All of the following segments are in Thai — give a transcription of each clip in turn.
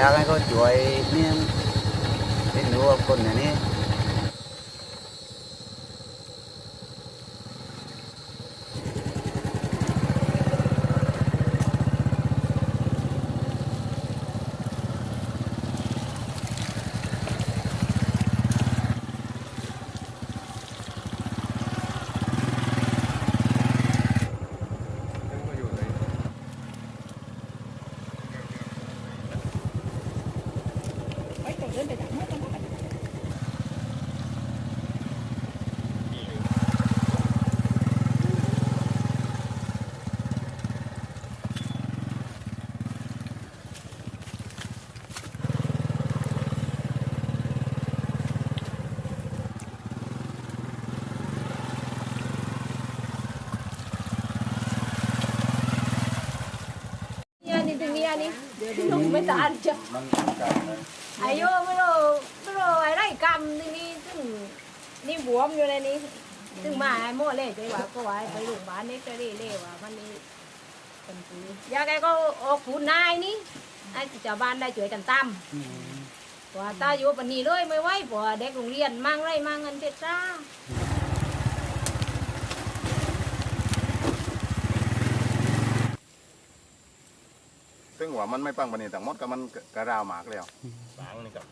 อยากให้เขาช่วยเนี่ยเป็นดูว่าคนอย่างนี้ ไปเดินไป ทางโน้นกันนะ Iya ni tu Mia ni. Nung mới tàn chưa. มันต้องการนะ Ayo mới rồi mới rồi ai đấy cầm thì ni ซึ่งนี่บวมอยู่เลยนี่ซึ่งมาไอ้โม่เล่ใจว่าก็ว่าไปโรงพยาบาลนี่ก็เล่เล่ว่ามันนี่เป็นปียาแกก็ออกคุณนายนี่ไอ้ชาวบ้านได้ช่วยกันตั้มว่าตาอยู่ปนนี้เลยไม่ไหวเพราะว่าเด็กโรงเรียนมั่งไรมั่งเงินเด็ดซ่าซึ่งว่ามันไม่ปังปนีแต่มดก็มันกระราวหมากแล้ว บางนี่กับ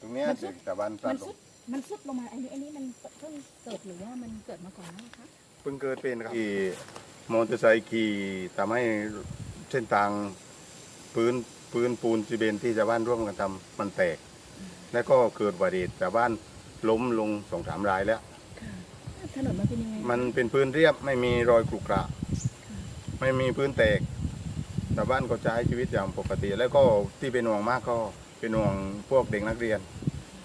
ตรงเนี้ยจากตะวันตมันกสุดมันสุดลงมาอันนี้อันนี้มันเพิ่งเกิดหรือว่ามันเกิดมาก่อนแล้วคะเพิ่งเกิดเป็นครับขี่มอเตอร์ไซค์ขี่ทำให้เส้นทางพื้นพื้นปูนซีเบนที่ชาวบ้านร่วมกันทำมันแตก แล้วก็เกิดอุบัติเหตุชาวบ้านล้มลงสองสามรายแล้วถนนมันเป็นยังไงมันเป็นพื้นเรียบไม่มีรอยกรุกระ ไม่มีพื้นแตก ชาวบ้านก็ใช้ชีวิตอย่างปกติ แล้วก็ที่เป็นห่วงมากก็เป็นห่วงพวกเด็กนักเรียน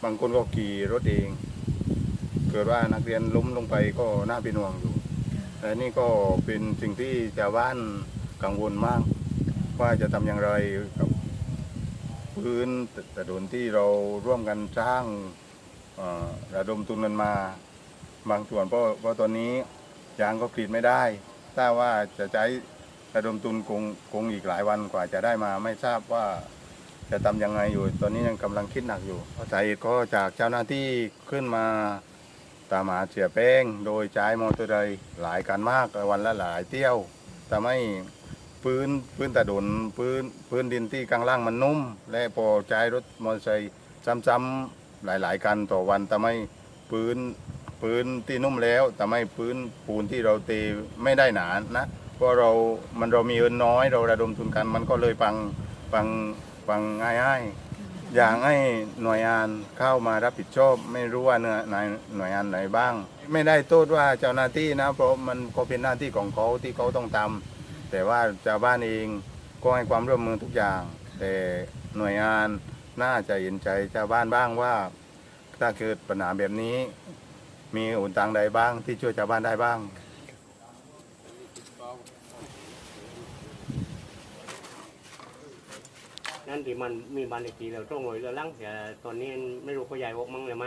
บางคนก็ขี่รถเอง เกิดว่านักเรียนล้มลงไปก็น่าเป็นห่วงอยู่แต่นี่ก็เป็นสิ่งที่ชาวบ้านกังวลมาก ว่าจะทำอย่างไรกับพื้นถนนที่เราร่วมกันสร้างระดมทุนกันมา บางส่วนเพราะเพราะตอนนี้ยางก็กรีดไม่ได้ ถ้าว่าจะใช้ ระดมทุนคงคงอีกหลายวันกว่าจะได้มาไม่ทราบว่าจะทำยังไงอยู่ ตอนนี้ยังกำลังคิดหนักอยู่สาเหตุก็จากเจ้าหน้าที่ขึ้นมาตามหาเสียแป้ง โดยใช้มอเตอร์ไซค์หลายคันมากวันละหลายเที่ยวทำให้พื้นพื้นถนนพื้นพื้นดินที่ข้างล่างมันนุ่ม และพอใช้รถมอเตอร์ไซค์ซ้ำๆหลายๆคันต่อวันทำให้พื้นพื้นที่นุ่มแล้วแต่ไม่พื้นปูนที่เราตีไม่ได้หนานะ เพราะเรามันเรามีเงินน้อยเราระดมทุนกัน มันก็เลยปังปังปังง่ายง่ายๆอย่างให้หน่วยงานเข้ามารับผิดชอบ ไม่รู้ว่าเนื้อไหนหน่วยงานไหนบ้าง ไม่ได้โทษว่าเจ้าหน้าที่นะ เพราะมันก็เป็นหน้าที่ของเขาที่เขาต้องทำแต่ว่าชาวบ้านเองก็ให้ความร่วมมือทุกอย่าง แต่หน่วยงานน่าจะเห็นใจชาวบ้านบ้างว่า ถ้าเกิดปัญหาแบบนี้ มีอุนทางใดบ้างที่ช่วยชาวบ้านได้บ้าง นั่นที่มันมีบ้านเลขที่เราต้องหน่วยเรือลังแต่ตอนนี้ไม่รู้เขาใหญ่วกมั้งเลยไหม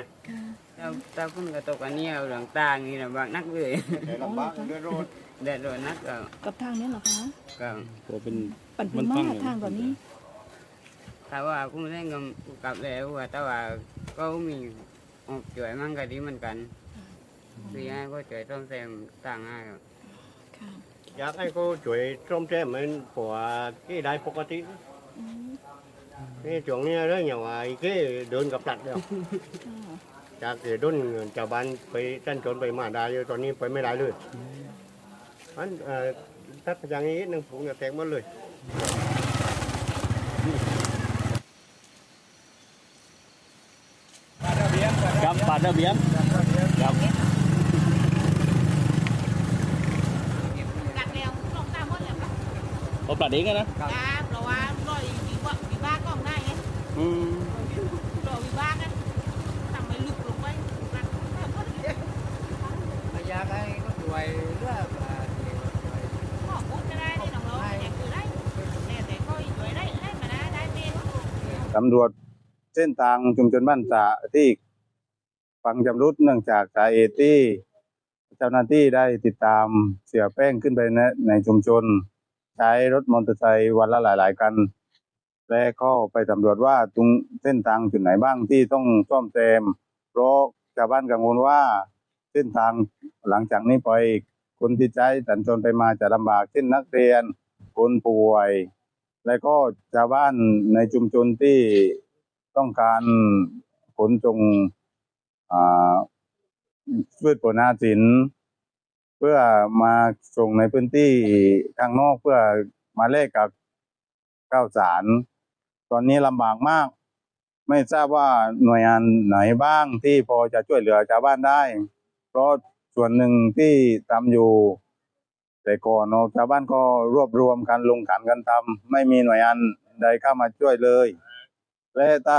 ตาตาพุ่นก็ตกอันนี้เอาหลังตาอย่างนี้นะบางนักเลยแต่ลำบากเรื่องรถแดดร้อนนักก็กับทางนี้เหรอคะก็เป็นปั่นพื้นมากทางแบบนี้ถ้าว่าคุณเล่นกับกับแล้วว่าแต่ว่าก็มีออกจ่วยมั่งก็ดีเหมือนกันคือให้ก็จ่วยต้มแซมต่างให้ครับค่ะอยากให้เขาช่วยซ่อมแซมมันผัวที่ได้ปกติอืม นี่ช่วงนี้เรื่องอย่างว่าไอ้เก้เดินกับหลัดเดียวค่ะจากเกิดด้นชาวบ้านไปท่านจนไปมาได้อยู่ตอนนี้ไปไม่ได้เลยอันเอ่อถ้าอย่างนี้หนึ่งผูกเนี่ยแตกหมดเลยกับปาดระเบียงครับกัดแล้วลองตามหมดแล้วเอาปาดเองอะนะจ้าเพราะว่าร้อยวิบากวิบากก็ได้ไง อืมรอวิบากันทำให้ลึกลงไปกัดหมดเลยอยากให้ก็จ่วยเรื่องพ่อพูดก็ได้ได้น้องเราอยากคือได้แต่แต่ก็ช่วยได้ได้มาได้ได้เป็นตำรวจเส้นทางชุมชนบ้านสาที่ฟังจำรุดเนื่องจากสาเหตุที่เจ้าหน้าที่ได้ติดตามเสียแป้งขึ้นไปในในชุมชน ใช้รถมอเตอร์ไซค์วันละหลาย ๆ คัน และก็ไปสำรวจว่าตรงเส้นทางจุดไหนบ้างที่ต้องซ่อมแซมเพราะชาวบ้านกังวลว่า เส้นทางหลังจากนี้ไปคนที่ใช้สัญจรไปมาจะลำบากเช่นนักเรียน คนป่วย และก็ชาวบ้านในชุมชนที่ต้องการขนส่งอ่าพืชผลอาสิน เพื่อมาส่งในพื้นที่ข้างนอกเพื่อมาแลกกับข้าวสาร ตอนนี้ลำบากมาก ไม่ทราบว่าหน่วยงานไหนบ้างที่พอจะช่วยเหลือชาวบ้านได้ เพราะส่วนหนึ่งที่ทำอยู่ แต่ก่อนเนอะชาวบ้านก็รวบรวมกันลงขันกันทำไม่มีหน่วยงานใดเข้ามาช่วยเลย และถ้า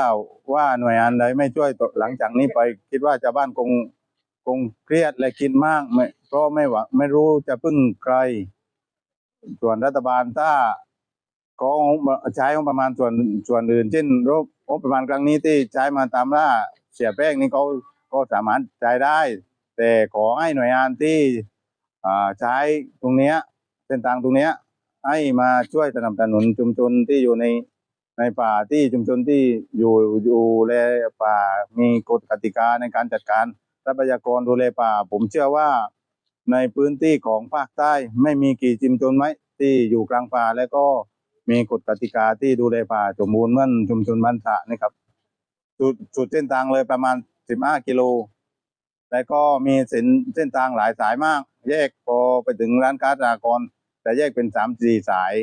ว่าหน่วยงานใดไม่ช่วยหลังจากนี้ไป คิดว่าชาวบ้านคงคงเครียดและคิดมากไม่เพราะไม่หวังไม่รู้จะพึ่งใคร ส่วนรัฐบาลถ้า เขาใช้งประมาณส่วนส่วนอื่น เช่นงบงประมาณครั้งนี้ที่ใช้มาตามล่าเสียแป้งนี่เขาก็สามารถใช้ได้ แต่ขอให้หน่วยงานที่ใช้ตรงเนี้ยเส้นทางตรงเนี้ยให้มาช่วยสนับสนุนชุมชนที่อยู่ในในป่าที่ชุมชนที่อยู่อยู่แลป่ามีกฎกติกาในการจัดการทรัพยากรดูแลป่า ผมเชื่อว่าในพื้นที่ของภาคใต้ไม่มีกี่ชุมชนไหมที่อยู่กลางป่าแล้วก็ มีกฎกติกาที่ดูแลป่าสมบูรณ์เหมือนชุมชนบ้านสะนะครับสุดสุดเส้นทางเลยประมาณ15กิโล แล้วก็มีเส้นเส้นทางหลายสายมาก แยกพอไปถึงร้านค้าสากรณ์จะแยกเป็นสามสี่สาย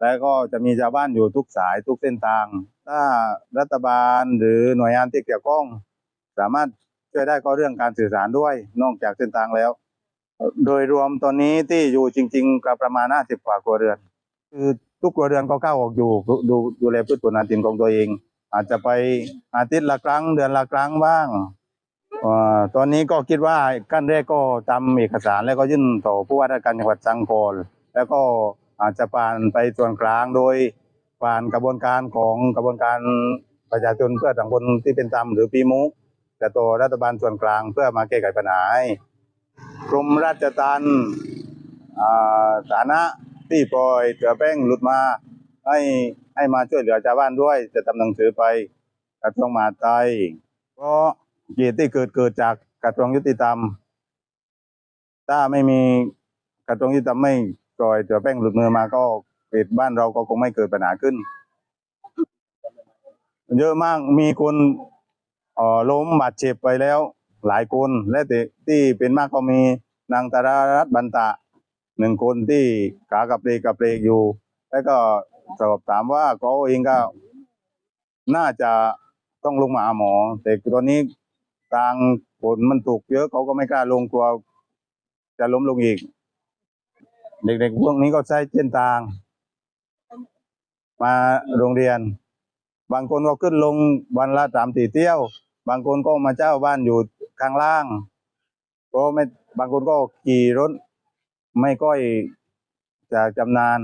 แล้วก็จะมีชาวบ้านอยู่ทุกสายทุกเส้นทาง ถ้ารัฐบาลหรือหน่วยงานที่เกี่ยวข้อง สามารถช่วยได้ก็เรื่องการสื่อสารด้วย นอกจากเส้นทางแล้ว โดยรวมตอนนี้ที่อยู่จริง ๆ ก็ประมาณ50กว่าครัวเรือนคือ ทุกครัวเรือนก็เข้าออกอยู่ดูดูดูแลพืชผลนาจินของตัวเอง อาจจะไปอาทิตย์ละครั้งเดือนละครั้งบ้างอตอนนี้ก็คิดว่าขั้นแรกก็ทำเอกสารแล้วก็ยื่นต่อผู้ว่าราชการจังหวัดสังกอลแล้วก็อาจจะผ่านไปส่วนกลางโดยผ่านกระบวนการของกระบวนการประชาชนเพื่อสังคมที่เป็นธรรมหรือปีมุกจะต่อรัฐบาลส่วนกลางเพื่อมาแก้ไขปัญหาให้กรมราชทัณฑ์ฐานะ ที่ปล่อยเสือแป้งหลุดมา ให้ให้มาช่วยเหลือชาวบ้านด้วย จะทำหนังสือไปกระทรวงมหาดไทยเพราะเหตุที่เกิดเกิดจากกระทรวงยุติธรรม ถ้าไม่มีกระทรวงยุติธรรมไม่ปล่อยเสือแป้งหลุดมือมาก็เหตุบ้านเราก็คงไม่เกิดปัญหาขึ้น เยอะมากมีคนออล้มบาดเจ็บไปแล้วหลายคนและที่ที่เป็นมากก็มีนางตารารัตน์บันตะ หนึ่งคนที่ขากระเพลกกระเพลกอยู่ แล้วก็สอบถามว่าเขาเองก็ น่าจะต้องลงมาหาหมอ แต่ตอนนี้ทางฝนมันตกเยอะเขาก็ไม่กล้าลงกลัวจะล้มลงอีก เด็กๆพวกนี้ก็ใช้เส้นทาง มาโรงเรียน บางคนก็ขึ้นลงวันละสามสี่เที่ยว บางคนก็มาเจ้าบ้านอยู่ข้างล่างก็ไม่บางคนก็ขี่รถ ไม่ก้อยจะจำนาน